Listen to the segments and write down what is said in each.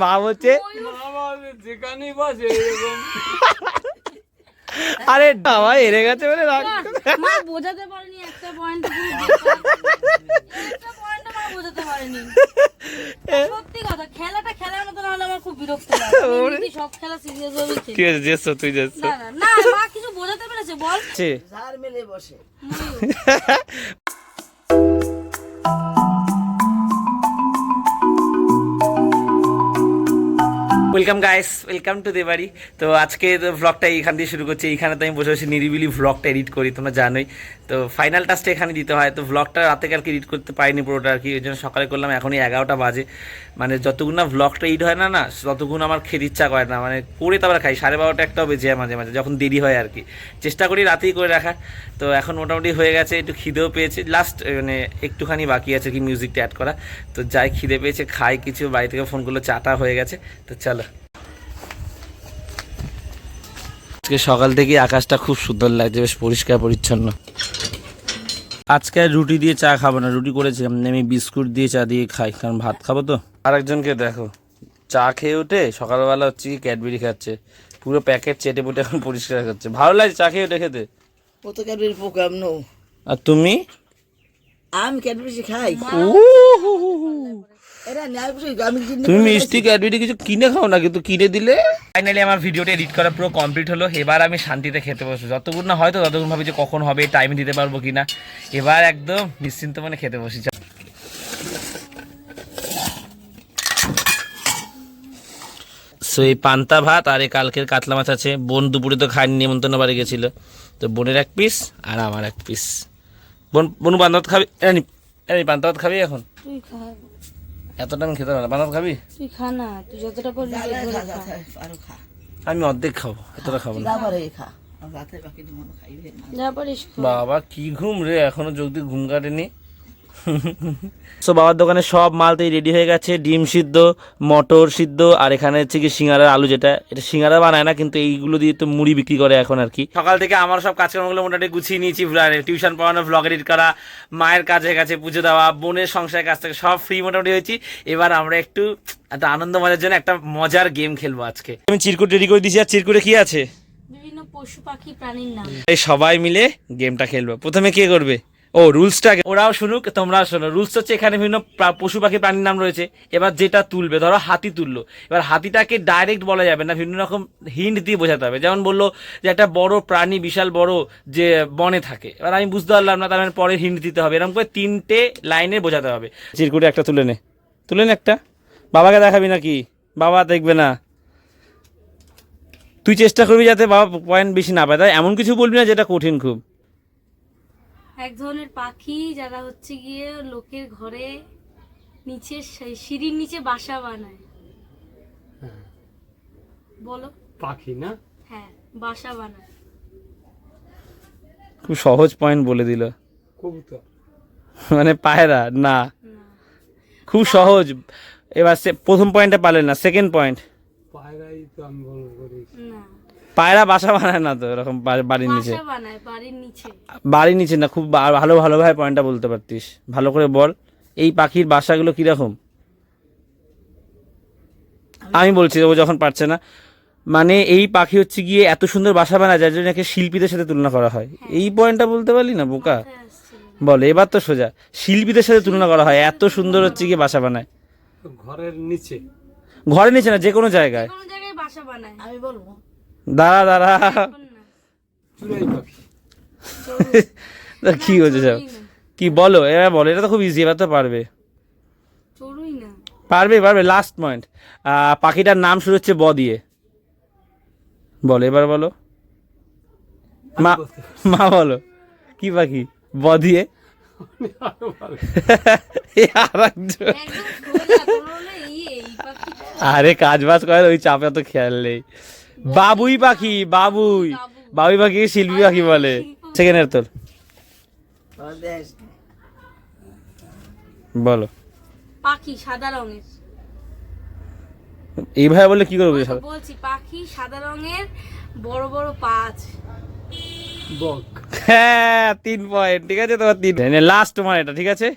মা আমার যেখানেই বসে এরকম আরে বাবা হেরে গেছে বলে রাগ মা বোঝাতে পারেনি একটা পয়েন্ট একটা পয়েন্ট মা বোঝাতে পারেনি। সত্যি কথা খেলাটা খেলার মতো না হলে আমার খুব বিরক্ত লাগে। সব খেলা সিরিয়াস ভাবে ঠিক আছে জেসো তুই জেসো। না না না মা কিছু বোঝাতে পেরেছে বল। ঝাড় মেলে বসে। ওয়েলকাম গাইস ওয়েলকাম টু দে দেবাড়ি তো আজকে তো ভ্লগটা এইখান দিয়ে শুরু করছি। এইখানে তো আমি বসে বসে নিরিবিলি ভ্লগটা এডিট করি, তোমরা জানোই। তো ফাইনাল টাচটা এখানে দিতে হয়। তো ভ্লগটা রাতে কালকে এডিট করতে পারিনি পুরোটা আর কি। ওই জন্য সকালে করলাম, এখনই এগারোটা বাজে। মানে যতক্ষণ না ভ্লগটা এডিট হয় না না ততক্ষণ আমার খেতে ইচ্ছা করে না। মানে করে তারপরে খাই। সাড়ে বারোটা একটাও বেজে যায় মাঝে মাঝে, যখন দেরি হয় আর কি। চেষ্টা করি রাতেই করে রাখার। তো এখন মোটামুটি হয়ে গেছে, একটু খিদেও পেয়েছে। লাস্ট মানে একটুখানি বাকি আছে কি মিউজিকটা অ্যাড করা। তো যাই খিদে পেয়েছে, খাই কিছু। বাড়ি থেকে ফোন করল, চাটা হয়ে গেছে। তো চলো। আজকে সকাল থেকে আকাশটা খুব সুন্দর লাগছে বেশ পরিষ্কার পরিচ্ছন্ন। আজকে আর রুটি দিয়ে চা খাব না রুটি করেছি। আমি বিস্কুট দিয়ে চা দিয়ে খাই কারণ ভাত খাব তো। আরেকজনকে দেখো চা খেয়ে উঠে সকালবেলা হচ্ছে কি ক্যাডবেরি খাচ্ছে। পুরো প্যাকেট চেটে পুটে এখন পরিষ্কার করছে। ভালো লাগে চা খেয়ে উঠে খেতে? কত ক্যাডবেরি প্রোগ্রাম নো। আর তুমি? আমি ক্যাডবেরি খাই। তুমি মিষ্টি ক্যাডবেরি কিছু কিনে খাও না কিন্তু কিনে দিলে? ফাইনালি আমার ভিডিওটা এডিট করা পুরো কমপ্লিট হলো। এবার আমি শান্তিতে খেতে বসবো। যতক্ষণ না হয়তো ততক্ষণ ভাবি যে কখন হবে টাইম দিতে পারব কিনা। এবার একদম নিশ্চিন্ত মানে খেতে বসি। সো এই পান্তা ভাত আর এই কালকের কাতলা মাছ আছে। বোন দুপুরে তো খায়নি নিমন্ত্রণ বাড়ি গেছিল। তো বোনের এক পিস আর আমার এক পিস বোন বোন পান্তা ভাত খাবি? পান্তা ভাত খাবি এখন? তুই খা। এতটা আমি খেতে পারব বানাত খাবি? তুই খা না তুই যতটা পারবি আরও খা। আমি অর্ধেক খাব এতটা খাব না। আবার এই খা। আর রাতে বাকি খাইবে না। যা পারিস খা। বাবা কি ঘুম রে? এখনও যোগ দিয়ে ঘুম কাটেনি। সো বাবার দোকানে সব মালতেই রেডি হয়ে গেছে। ডিম সিদ্ধ মটর সিদ্ধ আর এখানে হচ্ছে কি সিঙ্গারার আলু যেটা এটা সিঙ্গারা বানায় না কিন্তু এইগুলো দিয়ে তো মুড়ি বিক্রি করে এখন আর কি। সকাল থেকে আমার সব কাজকর্মগুলো মোটামুটি গুছিয়ে নিয়েছি টিউশন পড়ানো ব্লগ এডিট করা মায়ের কাজে কাছে পুজো দেওয়া বোনের সংসারের কাছ থেকে সব ফ্রি মোটামুটি হয়েছি। এবার আমরা একটু একটা আনন্দ মজার জন্য একটা মজার গেম খেলব আজকে। আমি চিরকুট রেডি করে দিয়েছি আর চিরকুটে কি আছে? বিভিন্ন পশু পাখি প্রাণীর নাম। এই সবাই মিলে গেমটা খেলব। প্রথমে কে করবে? ও রুলসটা ওরাও শুনুক, তোমরাও শোনো। রুলস হচ্ছে এখানে বিভিন্ন পশু পাখি প্রাণীর নাম রয়েছে। এবার যেটা তুলবে, ধরো হাতি তুললো। এবার হাতিটাকে ডাইরেক্ট বলা যাবে না, বিভিন্ন রকম হিন্ট দিয়ে বোঝাতে হবে। যেমন বলল যে একটা বড় প্রাণী, বিশাল বড় যে বনে থাকে। এবার আমি বুঝতে পারলাম না, তার মানে পরে হিন্ট দিতে হবে। এরকম করে তিনটে লাইনে বোঝাতে হবে। চিরকুটে একটা তুলে নে। তুলে নে একটা। বাবাকে দেখাবি নাকি? বাবা দেখবে না। তুই চেষ্টা করবি যাতে বাবা পয়েন্ট বেশি না পায়। তাই এমন কিছু বলবি না যেটা কঠিন খুব। এক ধরনের পাখি যারা হচ্ছে গিয়ে লোকের ঘরে নিচে সিঁড়ির নিচে বাসা বানায়। বলো। পাখি না? হ্যাঁ বাসা বানায়। খুব সহজ পয়েন্ট বলে দিল। কবুতর। মানে পায়রা না। না। খুব সহজ। এবার সে প্রথম পয়েন্টটা পারলেন না সেকেন্ড পয়েন্ট পায়রাই তো আমি করি না পায়রা বাসা বানায় না তো এরকম বাড়ির নিচে। বাড়ির নিচে। না খুব ভালো ভালোভাবে পয়েন্টটা বলতে পারতিস। ভালো করে বল এই পাখির বাসাগুলো কীরকম? আমি বলছি ও যখন পারছে না মানে এই পাখি হচ্ছে গিয়ে এত সুন্দর বাসা বানায় যার জন্য একে শিল্পীদের সাথে তুলনা করা হয়। এই পয়েন্টটা বলতে পারলি না বোকা? বল এবার তো সোজা। শিল্পীদের সাথে তুলনা করা হয় এত সুন্দর হচ্ছে গিয়ে বাসা বানায়। ঘরের নিচে। ঘরের নিচে না যে কোনো জায়গায়। কোনো জায়গায় বাসা বানায়। আমি বলব দাঁড়া দাঁড়া। কি হচ্ছে সব কি বলো? এবার বলো এটা তো খুব ইজি এবার তো পারবে। পারবে পারবে লাস্ট পয়েন্ট পাখিটার নাম শুরু হচ্ছে ব দিয়ে। বলো এবার বলো। মা মা বলো। কি পাখি? ব দিয়ে? আরও পাখিটা। আরে কাজ বাজ করে ওই চাপে তো খেয়াল নেই। বাবুই পাখি বাবুই। বাবুই। পাখি শিল্পী পাখি বলে। সেকেন্ডের তোর। তোর বলো। পাখি সাদা রঙের। এইভাবে বললে কি করব? বলছি পাখি সাদা রঙের বড় বড় পা আছে। হ্যাঁ তিন পয়েন্ট ঠিক আছে? তোমার তিন লাস্ট তোমার এটা ঠিক আছে?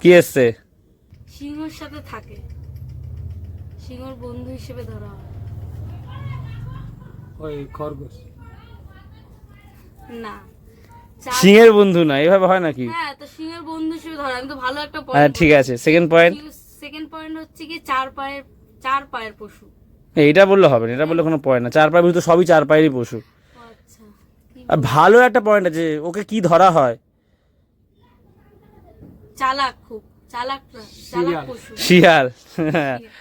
কি এসছে? সিংহর সাথে থাকে। সিংহর বন্ধু হিসেবে ধরা হয়। ওই খরগোশ। না। সিংহের বন্ধু না এভাবে হয় নাকি? হ্যাঁ তো সিংহের বন্ধু হিসেবে ধরা আমি তো ভালো একটা হ্যাঁ ঠিক আছে। সেকেন্ড পয়েন্ট সেকেন্ড পয়েন্ট হচ্ছে কি চার পায়ের চার পায়ের পশু। এইটা বললে হবে না এটা বললে কোনো পয়েন্ট না। চার পায়ের ভিতরে সবই চার পায়েরই পশু। আচ্ছা আর ভালো একটা পয়েন্ট আছে ওকে কি ধরা হয়? চালাক খুব চালাক শিয়াল।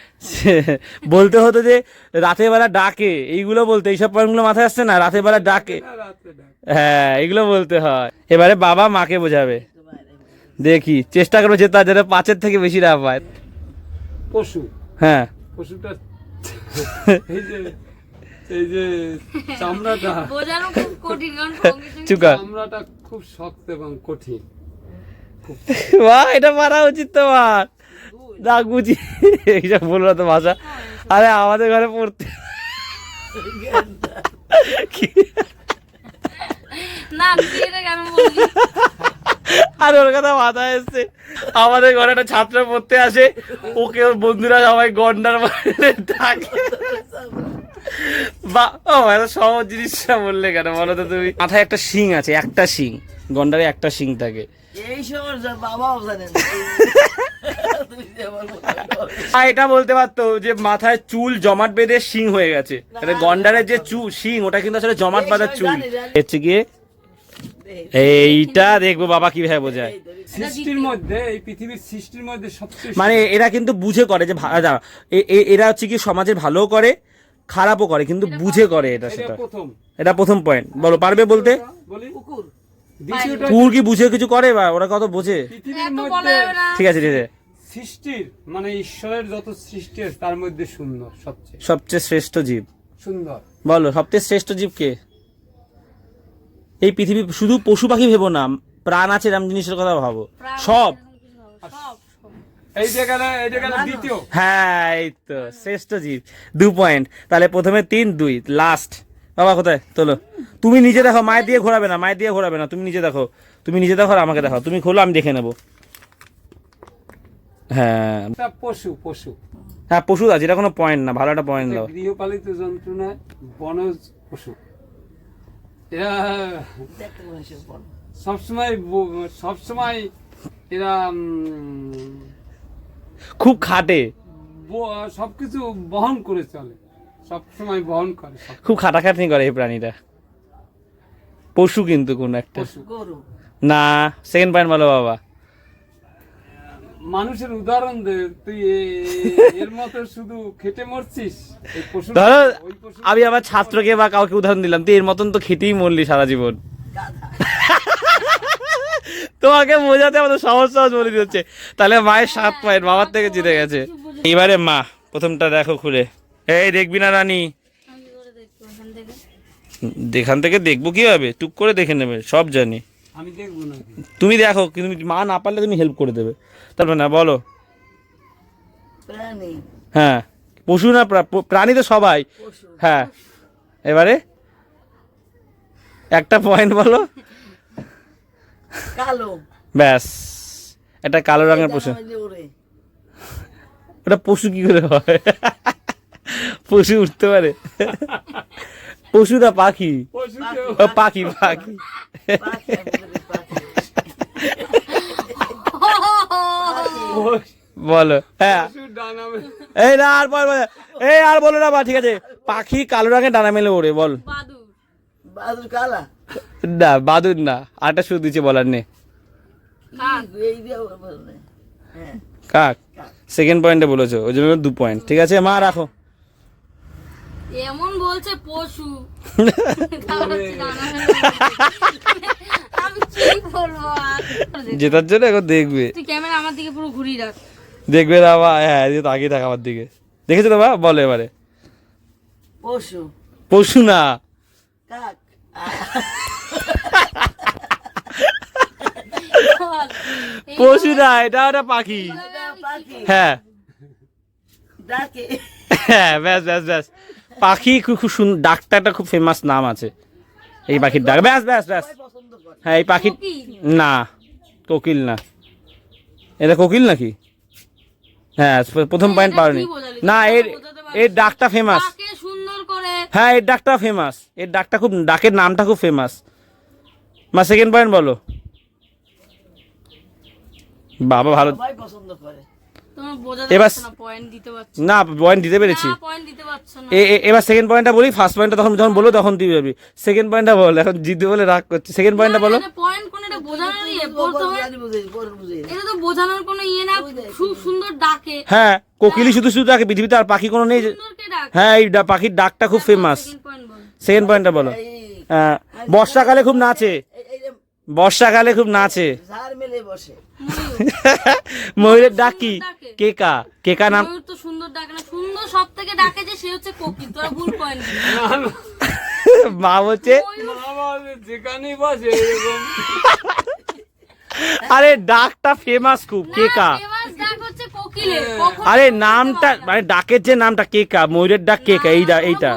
বলতে হতো যে রাতের বেলা ডাকে। এইগুলো বলতে এইসব পয়েন্টগুলো মাথায় আসছে না? রাতের বেলা ডাকে। হ্যাঁ এগুলো বলতে হয়। এবারে বাবা মাকে বোঝাবে। দেখি চেষ্টা করব যে তার যারা পাঁচের থেকে বেশি না পায়। পশু। হ্যাঁ। পশুটা এই যে এই যে চামড়াটা। বোঝানো খুব কঠিন কারণ সঙ্গে সঙ্গে চুকা চামড়াটা খুব শক্ত এবং কঠিন। বাহ এটা মারা উচিত তোমার। দাগ বুঝি এইসব বলব না তো ভাষা। আরে আমাদের ঘরে পড়তে না বললি? আর ওর কথা মাথায় এসছে। আমাদের ঘরে একটা ছাত্র পড়তে আসে। ওকে ওর বন্ধুরা সবাই গন্ডার মারলে ডাকে। বা ও এত সহজ জিনিসটা বললে কেন বলো তো তুমি? মাথায় একটা শিং আছে একটা শিং। গন্ডারে একটা শিং থাকে। এটা বলতে পারতো যে মাথায় চুল জমাট বেঁধে শিং হয়ে গেছে। এটা গন্ডারের যে চুল শিং ওটা কিন্তু আসলে জমাট বাঁধা চুল। হচ্ছে গিয়ে এইটা দেখব বাবা কীভাবে বোঝায়। সৃষ্টির মধ্যে এই পৃথিবীর সৃষ্টির মধ্যে সবচেয়ে মানে এরা কিন্তু বুঝে করে যে এ- এ- এরা হচ্ছে কি সমাজের ভালো করে খারাপও করে কিন্তু বুঝে করে এটা এটা সেটা। প্রথম। এটা প্রথম পয়েন্ট বলো পারবে বলতে? বলি। কুকুর কি বুঝে কিছু করে বা ওরা কত বোঝে? ঠিক আছে ঠিক আছে। সৃষ্টির মানে ঈশ্বরের যত সৃষ্টি তার মধ্যে সুন্দর সবচেয়ে। সবচেয়ে শ্রেষ্ঠ জীব। সুন্দর। বলো সবচেয়ে শ্রেষ্ঠ জীব কে? এই পৃথিবী শুধু পশু পাখি ভেবো না প্রাণ আছে এরম জিনিসের কথা ভাবো। সব। এরকম হ্যাঁ এই তো শ্রেষ্ঠ জীব। দু পয়েন্ট তাহলে প্রথমে তিন দুই লাস্ট বাবা কোথায়? তোলো। তুমি নিজে দেখো মায়ের দিয়ে ঘোরাবে না মায়ের দিয়ে ঘোরাবে না। তুমি নিজে দেখো তুমি নিজে দেখো আর আমাকে দেখো তুমি খোলো আমি দেখে নেব। হ্যাঁ। পশু পশু। হ্যাঁ পশু আছে এটা কোনো পয়েন্ট না ভালো একটা পয়েন্ট দাও। গৃহপালিত জন্তু নয় বনজ পশু। এরা। সবসময় সবসময় এরা খুব খাটে। সবকিছু বহন করে চলে। সবসময় বহন করে খুব খাটাখাটনি করে এই প্রাণীটা। পশু কিন্তু কোন একটা। না সেকেন্ড পয়েন্ট বলো বাবা। মানুষের উদাহরণ দে তুই এর মতো শুধু খেটে মরছিস? ধরো আমি আমার ছাত্রকে বা কাউকে উদাহরণ দিলাম তুই এর মতন তো খেতেই মরলি সারা জীবন। তোমাকে বোঝাতে আমাদের সহজ সহজ বলে দিচ্ছে তাহলে মায়ের সাত পয়েন্ট বাবার থেকে জিতে গেছে। এবারে মা প্রথমটা দেখো খুলে। এই দেখবি না রানী। দেখান থেকে দেখব কীভাবে? টুক করে দেখে নেবে সব জানি। আমি দেখব না। তুমি দেখো কিন্তু মা না পারলে তুমি হেল্প করে দেবে। তারপর না বলো। হ্যাঁ পশু না প্রাণী তো সবাই। হ্যাঁ এবারে একটা পয়েন্ট বলো। কালো। ব্যাস একটা কালো রঙের পশু। ওটা পশু কি করে হয়? পশু উঠতে পারে। পশু না পাখি ও পাখি পাখি। বলি হ্যাঁ। এই না আর বল। এই আর বলো না বা ঠিক আছে। পাখি কালো রঙের ডানা মেলে ওড়ে বল। বাদুর। বাদুর কালা? না বাদুর না। আরটা শুধু দিচ্ছে বলার নেই হ্যাঁ। কাক। সেকেন্ড পয়েন্টে বলেছ ওই জন্য দু পয়েন্ট। ঠিক আছে মা রাখো। এমন বলছে পশু? জেতার জন্য এখন দেখবে। তুই ক্যামেরা আমার দিকে পুরো ঘুরিয়ে রাখ। দেখবে না বা হ্যাঁ এদিকে তো আগেই থাকা আমার দিকে। দেখেছ তো বা? বলো এবারে। পশু। পশু না। পশু না এটা ওটা পাখি। হ্যাঁ। হ্যাঁ ব্যাস ব্যাস ব্যাস। পাখি খুব খুব সুন্দর ডাকটা একটা খুব ফেমাস নাম আছে। এই পাখির ডাক। ব্যাস ব্যাস ব্যাস। হ্যাঁ এই পাখি না কোকিল না। এটা কোকিল নাকি? হ্যাঁ প্রথম পয়েন্ট পাওনি। না এর এর ডাকটা ফেমাস তাকে সুন্দর করে হ্যাঁ এর ডাকটা ফেমাস এর ডাকটা খুব ডাকের নামটা খুব ফেমাস মা সেকেন্ড পয়েন্ট বলো। বাবা ভালো পছন্দ করে। এবার- না পয়েন্ট দিতে পারছ না। পয়েন্ট দিতে পেরেছি। না পয়েন্ট দিতে পারছ না। এ- এ- এবার সেকেন্ড পয়েন্টটা বলি ফার্স্ট পয়েন্টটা তখন যখন বলো তখন তুই সেকেন্ড পয়েন্টটা বল এখন জিতবে বলে রাগ করছি। সেকেন্ড পয়েন্টটা বলো। ইয়ে ইয়ে না খুব সুন্দর ডাকে। হ্যাঁ কোকিলি শুধু শুধু ডাকে পৃথিবীতে আর পাখি কোনো নেই হ্যাঁ এই পাখির ডাকটা খুব ফেমাস সেকেন্ড পয়েন্ট বল। সেকেন্ড পয়েন্টটা বলো। আহ, বর্ষাকালে খুব নাচে। বর্ষাকালে খুব নাচে। ঝাড় মেলে বসে। ময়ূরের ডাক কি। কেকা। কেকা নাম তো সুন্দর ডাকে না। সুন্দর সব থেকে ডাকে যে সে হচ্ছে কোকিল তোরা ভুল পয়েন্ট মা বলছে আমার যেখানেই বসে এরকম। আরে ডাকটা ফেমাস খুব কেকা। ফেমাস ডাক হচ্ছে কোকিলের কখনো আরে নামটা মানে ডাকের যে নামটা কেকা ময়ূরের ডাক কেকা এইটা এইটা।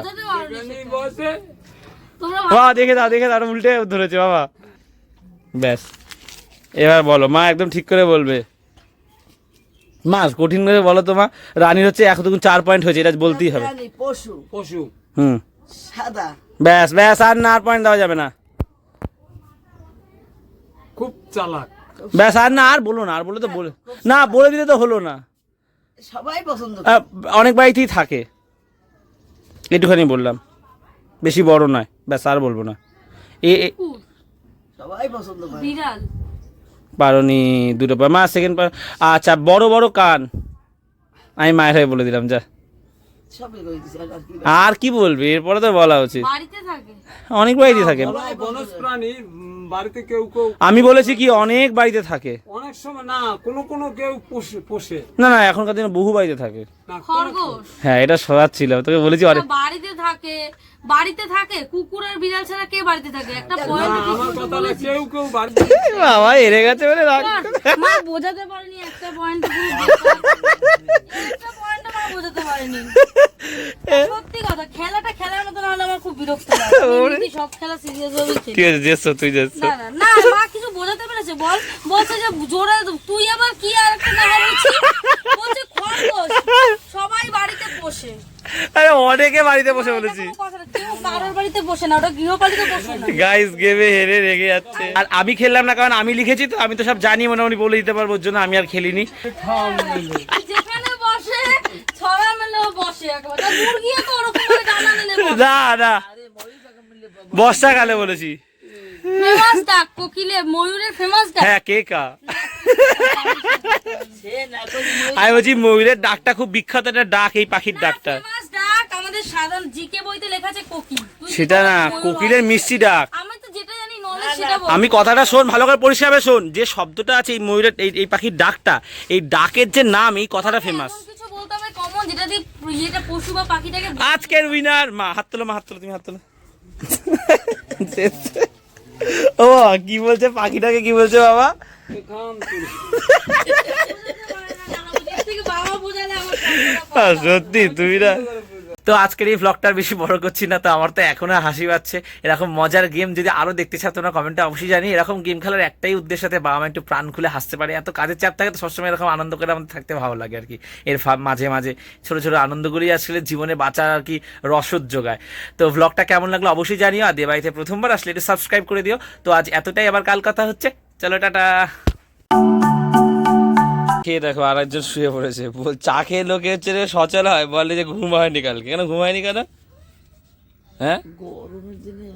দেখে দাও দেখে দাও উল্টে ধরেছে বাবা। ব্যাস। এবার বলো মা একদম ঠিক করে বলবে। মা কঠিন করে বলো তো মা রানীর হচ্ছে এখন চার পয়েন্ট হয়েছে এটা বলতেই হবে। পশু। পশু। হুম। সাদা। ব্যাস ব্যাস আর না আর পয়েন্ট দেওয়া যাবে না। খুব চালাক। ব্যাস আর না আর বলো না আর বলে তো বলে না বলে দিলে তো হলো না। সবাই পছন্দ অনেক বাড়িতেই থাকে। একটুখানি বললাম। বেশি বড় নয় ব্যাস আর বলব না। এ সবাই পছন্দ করে। বিড়াল। পারোনি দুটো পা- মা সেকেন্ড আচ্ছা বড় বড় কান। আমি মায়ের হয়ে বলে দিলাম যা। আর কি বলবি? এরপরে তো বলা উচিত। অনেক বাড়িতে থাকে। বলা- বনজ প্রাণী উম, বাড়িতে কেউ কেউ আমি বলেছি কি অনেক বাড়িতে থাকে। অনেক সময় না কোনো কোনো কেউ পোষে। না না এখনকার দিনে বহু বাড়িতে থাকে। খরগোশ। হ্যাঁ এটা সরাত ছিল তোকে বলেছি অনেক বাড়িতে থাকে বাড়িতে থাকে কুকুর আর বিড়াল ছাড়া কে বাড়িতে থাকে? একটা পয়েন্ট আমার কথা না কেউ কেউ বাড়িতে বাবা এরে গেছে বলে রাগ মা বোঝাতে পারেনি একটা পয়েন্ট একটা পয়েন্ট মা বোঝাতে পারেনি। সত্যি কথা খেলাটা খেলার মতো না হলে আমার খুব বিরক্ত লাগে। সব খেলা সিরিয়াস ভাবে খেলি। ঠিক আছে তুই না না মা পেরেছে বল বলছে যে জোরে তুই আবার কি আর একটা নাম বলছিস? বলছে খরগোশ সবাই বাড়িতে বসে। আরে অনেকে বাড়িতে বসে বলেছি। গাইস গেমে হেরে রেগে যাচ্ছে। আর আমি খেললাম না কারণ আমি লিখেছি তো আমি তো সব জানি মোটামুটি বলে দিতে পারব জন্য আমি আর খেলিনি। না না। বর্ষাকালে বলেছি। ফেমাস ডাক কোকিলে ময়ূরের ফেমাস ডাক হ্যাঁ কে কা? আমি বলছি ময়ূরের ডাকটা খুব বিখ্যাত একটা ডাক এই পাখির ডাকটা। ডাক আমাদের সাধারণ জিকে বইতে লেখা আছে কোকিল। সেটা না কোকিলের মিষ্টি ডাক। আমি তো যেটা জানি নলেজ সেটা বল। আমি কথাটা শোন ভালো করে পরিষ্কার শোন। যে শব্দটা আছে এই ময়ূরের এই এই পাখির ডাকটা এই ডাকের যে নাম এই কথাটা ফেমাস এমন কিছু বলতে হবে কমন যেটা দিয়ে যেটা পশু বা পাখিটাকে আজকের উইনার মা হাত তোলো মা হাত তোলো তুমি হাত তোলো। ও কি বলছে পাখিটাকে কি বলছে বাবা সত্যি তুমি না তো আজকের এই ব্লগটা বেশি বড় করছি না, তো আমার তো এখনও হাসি পাচ্ছে। এরকম মজার গেম যদি আরও দেখতে চাও, তোমরা কমেন্টে অবশ্যই জানি এরকম গেম খেলার একটাই উদ্দেশ্য সাথে বাবা মা একটু প্রাণ খুলে হাসতে পারে। এত কাজের চাপ থাকে তো সবসময় এরকম আনন্দ করে আমাদের থাকতে ভালো লাগে আর কি। এর মাঝে মাঝে ছোট ছোট আনন্দগুলি আসলে জীবনে বাঁচার আর কি রসদ যোগায়। তো ব্লগটা কেমন লাগল অবশ্যই জানিও। আর দেবাইতে প্রথমবার আসলে একটু সাবস্ক্রাইব করে দিও। তো আজ এতটাই। আবার কাল কথা হচ্ছে। চলো, টাটা! খেয়ে দেখো আর একজন শুয়ে পড়েছে। বল চা খেয়ে লোকে হচ্ছে রে সচল হয়, বলে যে ঘুম হয়নি কালকে। কেন ঘুম হয়নি কেন? হ্যাঁ? গরমের দিনে